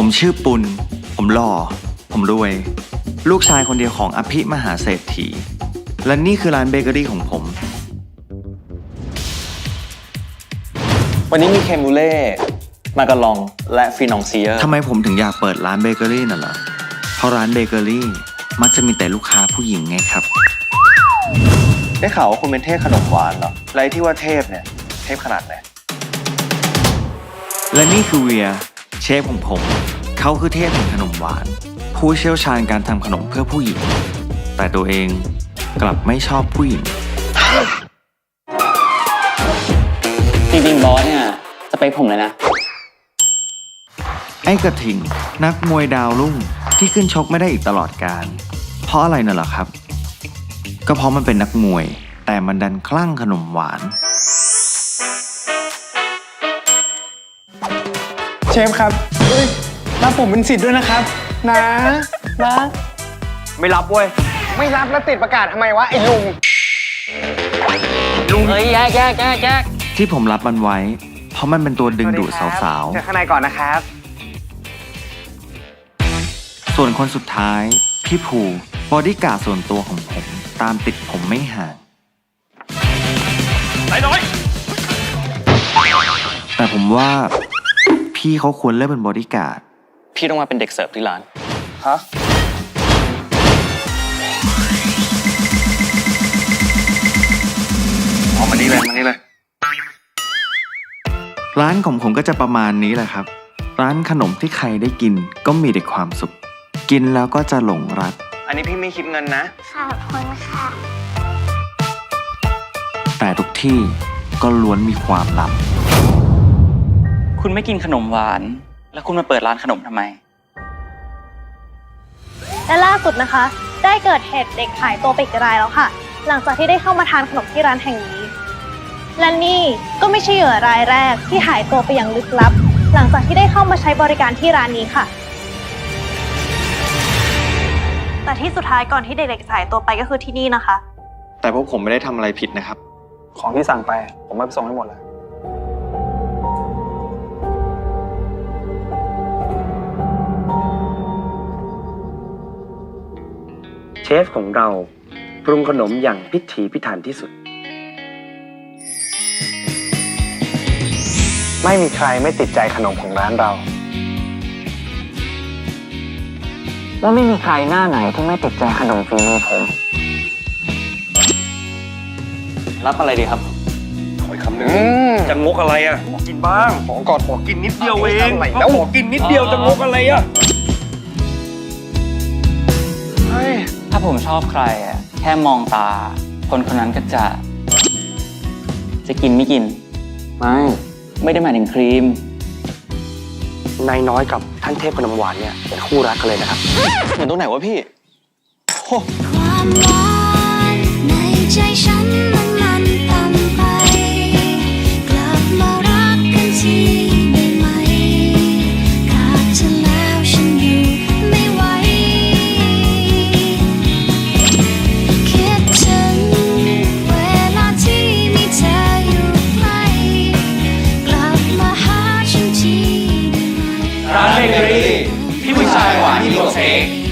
ผมชื่อปุณ ผมหล่อ ผมรวย ลูกชายคนเดียวของอภิมหาเศรษฐี และนี่คือร้านเบเกอรี่ของผม วันนี้มีเคมูเล่ มาการอง และฟีนองเซียทำไมผมถึงอยากเปิดร้านเบเกอรี่น่ะเหรอ เพราะร้านเบเกอรี่มักจะมีแต่ลูกค้าผู้หญิงไงครับ ได้ข่าวว่าคุณเป็นเทพขนมหวานเหรอไรที่ว่าเทพเนี่ย เทพขนาดไหน และนี่คือเวีย เชฟของผม เขาคือเทพแห่งขนมหวาน ผู้เชี่ยวชาญการทำขนมเพื่อผู้หญิง แต่ตัวเองกลับไม่ชอบผู้หญิง จริงๆบอสเนี่ยสเปคผมเลยนะ ไอ้กระทิงนักมวยดาวรุ่งที่ขึ้นชกไม่ได้อีกตลอดการ เพราะอะไรน่ะเหรอครับ ก็เพราะมันเป็นนักมวย แต่มันดันคลั่งขนมหวาน เชฟครับเอ้ยรับผมเป็นสิทธิ์ด้วยนะครับ นะนะ ไม่รับเว้ย ไม่รับแล้วติดประกาศทำไมวะไอ้ลุงเฮ้ยแยกแยกแยกแยกที่ผมรับมันไว้ เพราะมันเป็นตัวดึงดูดสาวเจอข้างในก่อนนะครับๆส่วนคนสุดท้าย พี่ภูบอดี้การ์ดส่วนตัวของผม ตามติดผมไม่ห่างแต่ผมว่า พี่เขาควรเลิกเป็นบอดี้การ์ด พี่ต้องมาเป็นเด็กเสิร์ฟที่ร้าน ฮะออกมานี่เลยมานี่เลย ร้านของผมก็จะประมาณนี้แหละครับ ร้านขนมที่ใครได้กินก็มีแต่ความสุข กินแล้วก็จะหลงรัก อันนี้พี่ไม่คิดเงินนะ ขอบคุณค่ะ แต่ทุกที่ก็ล้วนมีความลับ คุณไม่กินขนมหวาน แล้วคุณมาเปิดร้านขนมทำไม และล่าสุดนะคะ ได้เกิดเหตุเด็กหายตัวไปอีกรายแล้วค่ะ หลังจากที่ได้เข้ามาทานขนมที่ร้านแห่งนี้ และนี่ก็ไม่ใช่เหยื่อรายแรกที่หายตัวไปอย่างลึกลับ หลังจากที่ได้เข้ามาใช้บริการที่ร้านนี้ค่ะ แต่ที่สุดท้ายก่อนที่เด็กๆจะหายตัวไปก็คือที่นี่นะคะ แต่พวกผมไม่ได้ทำอะไรผิดนะครับ ของที่สั่งไป ผมไม่ไปส่งให้หมดเลย เชฟของเราปรุงขนมอย่างพิถีพิถันที่สุด ไม่มีใครไม่ติดใจขนมของร้านเรา แล้วไม่มีใครหน้าไหนที่ไม่ติดใจขนมฝีมือผม รับอะไรดีครับ ขออีกคำหนึ่งจะงกอะไรอะขอกินบ้างขอกอดขอกินนิดเดียวเองอะไรแล้วขอกินนิดเดียวจะงกอะไรอะ ถ้าผมชอบใครอะแค่มองตา คนคนนั้นก็จะ จะกินไม่กิน ไม่ ไม่ได้หมายถึงครีม นายน้อยกับท่านเทพขนมหวานเนี่ยเป็นคู่รักกันเลยนะครับ เหมือนตรงไหนวะพี่ ความหวาฉันทีไ